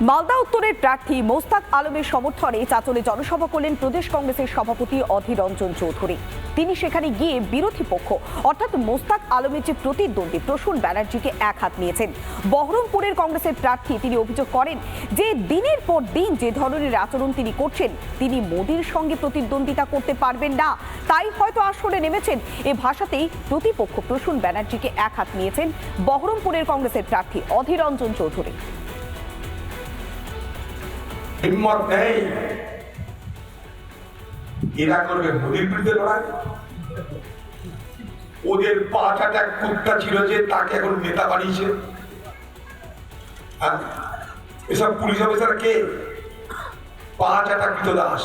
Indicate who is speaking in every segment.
Speaker 1: মালদা উত্তরের প্রার্থী মোস্তাক আলমের সমর্থনে চাচলে জনসভা করলেন প্রদেশ কংগ্রেসের সভাপতি অধীর রঞ্জন চৌধুরী। তিনি সেখানে গিয়ে বিরোধী পক্ষ, অর্থাৎ মোস্তাক আলমের যে প্রতিদ্বন্দ্বী, প্রসূন ব্যানার্জিকে এক হাত নিয়েছেন। বহরমপুরের কংগ্রেসের প্রার্থী তিনি অভিযোগ করেন যে, দিনের পর দিন যে ধরনের আচরণ তিনি করছেন, তিনি মোদীর সঙ্গে প্রতিদ্বন্দ্বিতা করতে পারবেন না। তাই হয়তো আসরে নেমেছেন। এ ভাষাতেই প্রতিপক্ষ প্রসূন ব্যানার্জিকে এক হাত নিয়েছেন বহরমপুরের কংগ্রেসের প্রার্থী অধীর রঞ্জন চৌধুরী।
Speaker 2: হিম্মত নেই। এরা করবে মোদীর বিরুদ্ধে লড়াই। ওদের পাঁচ এক কুত্তা ছিল যে তাকে এখন নেতা বানিয়েছে? এসব পুলিশ অফিসার কে? পাঁচ একটা দাস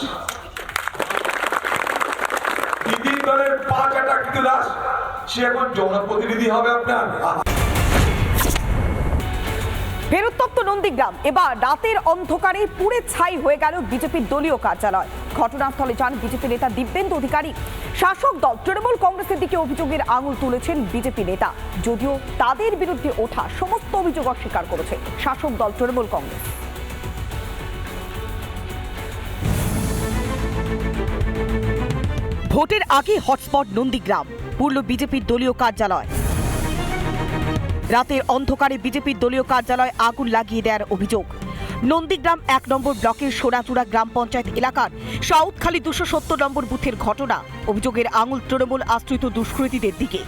Speaker 2: দিদির দলের পাঁচ একটা দাস সে এখন জনপ্রতিনিধি হবে আপনার।
Speaker 1: ফেরোত্তপ্ত নন্দীগ্রাম। এবার রাতের অন্ধকারে পুড়ে ছাই হয়ে গেল বিজেপির দলীয় কার্যালয়। ঘটনাস্থলে যান বিজেপি নেতা দিব্যেন্দু অধিকারী। শাসক দল তৃণমূল কংগ্রেসের দিকে অভিযোগের আঙুল তুলেছেন বিজেপি নেতা। যদিও তাদের বিরুদ্ধে ওঠা সমস্ত অভিযোগ অস্বীকার করেছে শাসক দল তৃণমূল কংগ্রেস। ভোটের আগে হটস্পট নন্দীগ্রাম পুরল বিজেপির দলীয় কার্যালয়। রাতের অন্ধকারে বিজেপির দলীয় কার্যালয় আগুন লাগিয়ে দেওয়ার অভিযোগ। নন্দীগ্রাম এক নম্বর ব্লকের সোনাচূড়া গ্রাম পঞ্চায়েত এলাকার সাউথখালী দুশো সত্তর নম্বর বুথের ঘটনা, অভিযোগের আঙুল তৃণমূল আশ্রিত দুষ্কৃতীদের দিকে।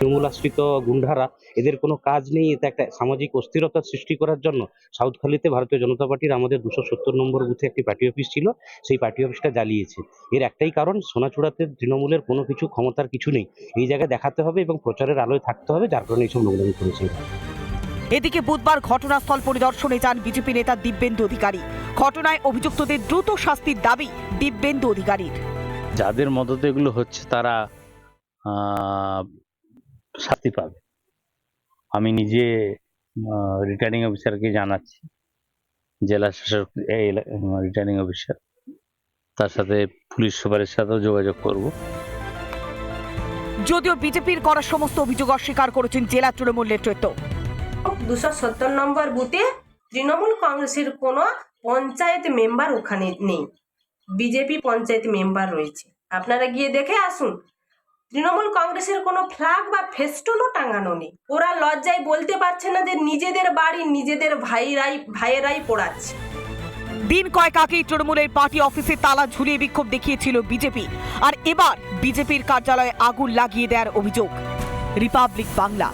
Speaker 3: তৃণমূল আশ্রিত গুন্ডারা এদের কোনো কাজ নেই এতে একটা সামাজিক অস্থিরতা সৃষ্টি করার জন্য। সাউথখালিতে ভারতীয় জনতা পার্টির আমাদের দুশো সত্তর নম্বর বুথে একটি পার্টি অফিস ছিল সেই পার্টি অফিসটা জ্বালিয়েছে। এর একটাই কারণ সোনাচূড়াতে তৃণমূলের কোনো কিছু ক্ষমতার কিছু নেই। এই জায়গায় দেখাতে হবে এবং প্রচারের আলোয় থাকতে হবে যার কারণে এইসব নোংরামি করেছে।
Speaker 1: এদিকে বুধবার ঘটনাস্থল পরিদর্শনে যান বিজেপি নেতা দিব্যেন্দু অধিকারী। ঘটনায় অভিযুক্তদের দ্রুত শাস্তির দাবি দিব্যেন্দু অধিকারীর।
Speaker 4: যাদের মদতে এগুলো হচ্ছে তারা শাস্তি পাবে। আমি নিজে রিটার্নিং অফিসারকে জানাচ্ছি জেলা শাসক রিটার্নিং অফিসার তার সাথে পুলিশ সুপারের সাথেও যোগাযোগ করব।
Speaker 1: যদিও বিজেপির করা সমস্ত অভিযোগ অস্বীকার করেছেন জেলা তৃণমূল নেতৃত্ব।
Speaker 5: দুশো সত্তর নম্বর বুথে তৃণমূল কংগ্রেসের কোনো পঞ্চায়েত মেম্বার ওখানে নেই। বিজেপি পঞ্চায়েত মেম্বার রয়েছে। আপনারা গিয়ে দেখে আসুন। তৃণমূল কংগ্রেসের কোনো ফ্ল্যাগ বা ফেস্টুনও টাঙানো নেই। ওরা লজ্জায় বলতে পারছে না যে নিজেদের বাড়ি নিজেদের ভাইরাই, ভাইয়েরাই পোড়াচ্ছে।
Speaker 1: দিন কয়েক আগেই তৃণমূলের পার্টি অফিসে তালা ঝুলিয়ে বিক্ষোভ দেখিয়েছিল বিজেপি। আর এবার বিজেপির কার্যালয়ে আগুন লাগিয়ে দেওয়ার অভিযোগ। রিপাবলিক বাংলা।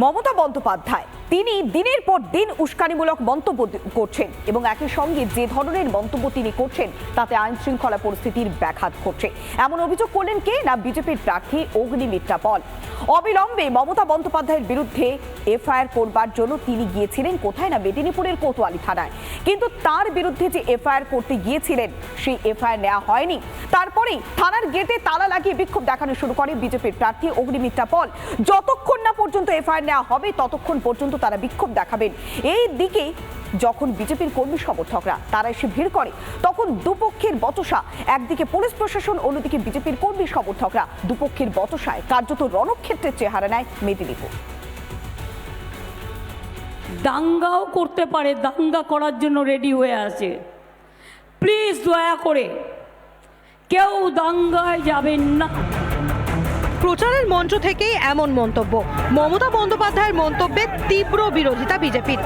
Speaker 1: মমতা বন্দ্যোপাধ্যায় তিনি দিনের পর দিন উস্কানিমূলক মন্তব্য করছেন এবং একই সঙ্গে যে ধরনের মন্তব্য তিনি করছেন, তাতে আইন শৃঙ্খলা পরিস্থিতির ব্যাঘাত ঘটছে। এমন অভিযোগ করলেন কে? না, বিজেপির প্রার্থী অগ্নিমিত্রা পল। অবিলম্বে মমতা বন্দ্যোপাধ্যায়ের বিরুদ্ধে এফআইআর করবার জন্য তিনি গিয়েছিলেন কোথায় না, মেদিনীপুরের কোতোয়ালি থানায়। কিন্তু তার বিরুদ্ধে যে এফআইআর করতে গিয়েছিলেন, সেই এফআইআর নেওয়া হয়নি। তারপরেই থানার গেটে তালা লাগিয়ে বিক্ষোভ দেখানো শুরু করে বিজেপির প্রার্থী অগ্নিমিত্রা পল। যতক্ষণ না পর্যন্ত এফআইআর নেওয়া হবে, ততক্ষণ পর্যন্ত তারা বিক্ষোভ দেখাবেন। এই দিকে যখন বিজেপির কর্মী সমর্থকরা তারা এসে ভিড় করে, তখন দুপক্ষের বচসা। একদিকে পুলিশ প্রশাসন, অন্যদিকে বিজেপির কর্মী সমর্থকরা। দুপক্ষের বচসায় কার্যত রণক্ষেত্রের চেহারা নেয় মেদিনীপুর।
Speaker 6: দাঙ্গাও করতে পারে, দাঙ্গা করার জন্য রেডি হয়ে আছে। প্লিজ দয়া করে, কেউ দাঙ্গায় যাবেন না।
Speaker 7: প্রচারের মঞ্চ থেকেই এমন মন্তব্য। মমতা বন্দ্যোপাধ্যায়ের মন্তব্যে তীব্র বিরোধিতা বিজেপির।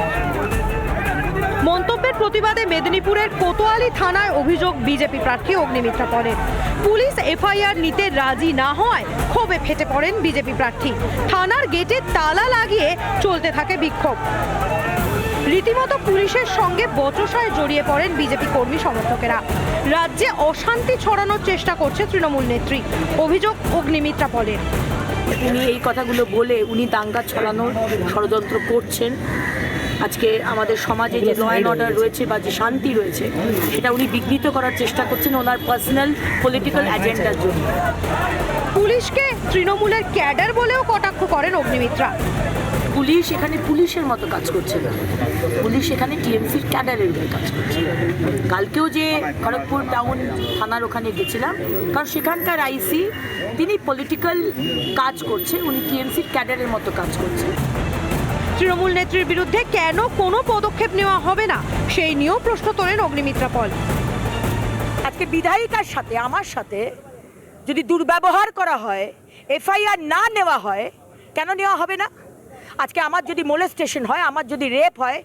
Speaker 7: মন্তব্যের প্রতিবাদে মেদিনীপুরের কোতোয়ালি থানায় অভিযোগ বিজেপি প্রার্থী অগ্নিমিত্রা পলের পুলিশ এফআইআর নিতে রাজি না হওয়ায় ক্ষোভে ফেটে পড়েন বিজেপি প্রার্থী। থানার গেটে তালা লাগিয়ে চলতে থাকে বিক্ষোভ। রীতিমতো পুলিশের সঙ্গে বচসায় জড়িয়ে পড়েন বিজেপি কর্মী সমর্থকেরা। রাজ্যে অশান্তি ছড়ানোর চেষ্টা করছে তৃণমূল নেত্রী। অভিযোগ অগ্নিমিত্রা পলের
Speaker 8: উনি এই কথাগুলো বলে উনি দাঙ্গা ছড়ানোর ষড়যন্ত্র করছেন। আজকে আমাদের সমাজে যে ল অ্যান্ড অর্ডার রয়েছে বা যে শান্তি রয়েছে সেটা উনি বিঘ্নিত করার চেষ্টা করছেন ওনার পার্সোনাল পলিটিক্যাল অ্যাজেন্ডার জন্য।
Speaker 7: পুলিশকে তৃণমূলের ক্যাডার বলেও কটাক্ষ করেন অগ্নিমিত্রা।
Speaker 8: পুলিশ এখানে পুলিশের মতো কাজ করছে। না পুলিশ এখানে টিএমসির ক্যাডারের হয়ে কাজ করছে। কালকেও যে খড়গপুর টাউন থানার ওখানে গেছিলাম কারণ সেখানকার আইসি তিনি পলিটিক্যাল কাজ করছে উনি টিএমসির ক্যাডারের মতো কাজ করছেন
Speaker 7: তৃণমূল নেত্রীর বিরুদ্ধে কেন কোনো পদক্ষেপ নেওয়া হবে না? সেই নিয়েও প্রশ্ন তোলেন অগ্নিমিত্রা পল।
Speaker 9: আজকে বিধায়িকার সাথে আমার সাথে যদি দুর্ব্যবহার করা হয় এফআইআর না নেওয়া হয় কেন নেওয়া হবে না? আজকে আমার যদি মোলেস্টেশন হয় আমার যদি রেপ হয়